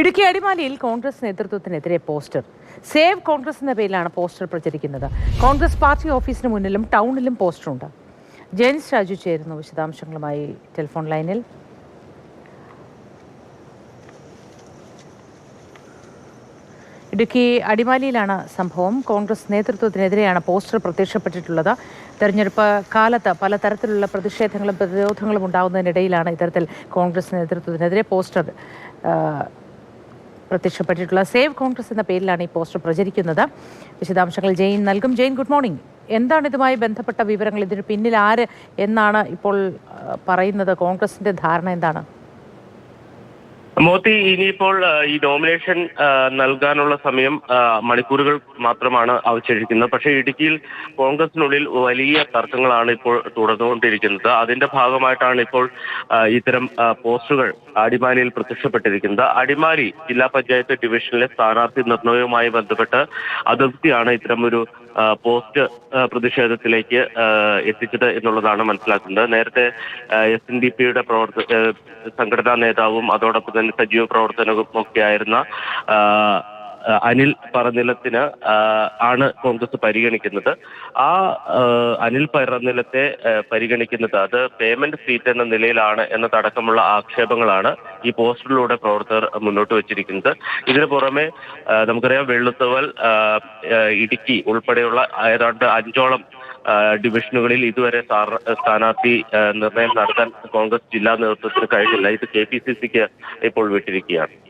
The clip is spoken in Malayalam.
ഇടുക്കി അടിമാലിയിൽ കോൺഗ്രസ് നേതൃത്വത്തിനെതിരെ പോസ്റ്റർ. സേവ് കോൺഗ്രസ് എന്ന പേരിലാണ് പോസ്റ്റർ പ്രചരിക്കുന്നത്. കോൺഗ്രസ് പാർട്ടി ഓഫീസിന് മുന്നിലും ടൗണിലും പോസ്റ്ററുണ്ട്. ജെയിൻസ് രാജു ചേരുന്നു വിശദാംശങ്ങളുമായി ടെലിഫോൺ ലൈനിൽ. ഇടുക്കി അടിമാലിയിലാണ് സംഭവം. കോൺഗ്രസ് നേതൃത്വത്തിനെതിരെയാണ് പോസ്റ്റർ പ്രത്യക്ഷപ്പെട്ടിട്ടുള്ളത്. തെരഞ്ഞെടുപ്പ് കാലത്ത് പലതരത്തിലുള്ള പ്രതിഷേധങ്ങളും പ്രതിരോധങ്ങളും ഉണ്ടാകുന്നതിനിടയിലാണ് ഇത്തരത്തിൽ കോൺഗ്രസ് നേതൃത്വത്തിനെതിരെ പോസ്റ്റർ പ്രത്യക്ഷപ്പെട്ടിട്ടുള്ള സേവ് കോൺഗ്രസ് എന്ന പേരിലാണ് ഈ പോസ്റ്റർ പ്രചരിക്കുന്നത്. വിശദാംശങ്ങൾ ജെയിൻ നൽകും. Jain good morning. എന്താണ് ഇതുമായി ബന്ധപ്പെട്ട വിവരങ്ങൾ? ഇതിന് പിന്നിൽ ആര് എന്നാണ് ഇപ്പോൾ പറയുന്നത്? കോൺഗ്രസിന്റെ ധാരണ എന്താണ്? മോത്തി ഇനിയിപ്പോൾ ഈ നോമിനേഷൻ നൽകാനുള്ള സമയം മണിക്കൂറുകൾ മാത്രമാണ് അവശേഷിക്കുന്നത്. പക്ഷേ ഇടുക്കിയിൽ കോൺഗ്രസിനുള്ളിൽ വലിയ തർക്കങ്ങളാണ് ഇപ്പോൾ തുടർന്നുകൊണ്ടിരിക്കുന്നത്. അതിന്റെ ഭാഗമായിട്ടാണ് ഇപ്പോൾ ഇത്തരം പോസ്റ്റുകൾ അടിമാലിയിൽ പ്രത്യക്ഷപ്പെട്ടിരിക്കുന്നത്. അടിമാലി ജില്ലാ പഞ്ചായത്ത് ഡിവിഷനിലെ സ്ഥാനാർത്ഥി നിർണയവുമായി ബന്ധപ്പെട്ട് അതിർത്തിയാണ് ഇത്തരം ഒരു പോസ്റ്റ് പ്രതിഷേധത്തിലേക്ക് എത്തിച്ചത് എന്നുള്ളതാണ് മനസ്സിലാക്കുന്നത്. നേരത്തെ എസ് എൻ ഡി പിയുടെ പ്രവർത്ത സംഘടനാ നേതാവും അതോടൊപ്പം തന്നെ സജീവ ആ, അനിൽ പറനിലത്തിന് ആണ് കോൺഗ്രസ് പരിഗണിക്കുന്നത്. ആ അനിൽ പറനിലത്തെ പരിഗണിക്കുന്നത് അത് പേയ്മെന്റ് സീറ്റ് എന്ന നിലയിലാണ് എന്നതടക്കമുള്ള ആക്ഷേപങ്ങളാണ് ഈ പോസ്റ്റിലൂടെ പ്രവർത്തകർ മുന്നോട്ട് വെച്ചിരിക്കുന്നത്. ഇതിനു പുറമെ നമുക്കറിയാം വെള്ളുത്തവൽ ഇടുക്കി ഉൾപ്പെടെയുള്ള ഏതാണ്ട് അഞ്ചോളം ഡിവിഷനുകളിൽ ഇതുവരെ സ്ഥാന- സ്ഥാനാർത്ഥി നിർണയം നടത്താൻ കോൺഗ്രസ് ജില്ലാ നേതൃത്വത്തിന് കഴിഞ്ഞില്ല. ഇത് കെ പി സി സിക്ക് ഇപ്പോൾ വിട്ടിരിക്കുകയാണ്.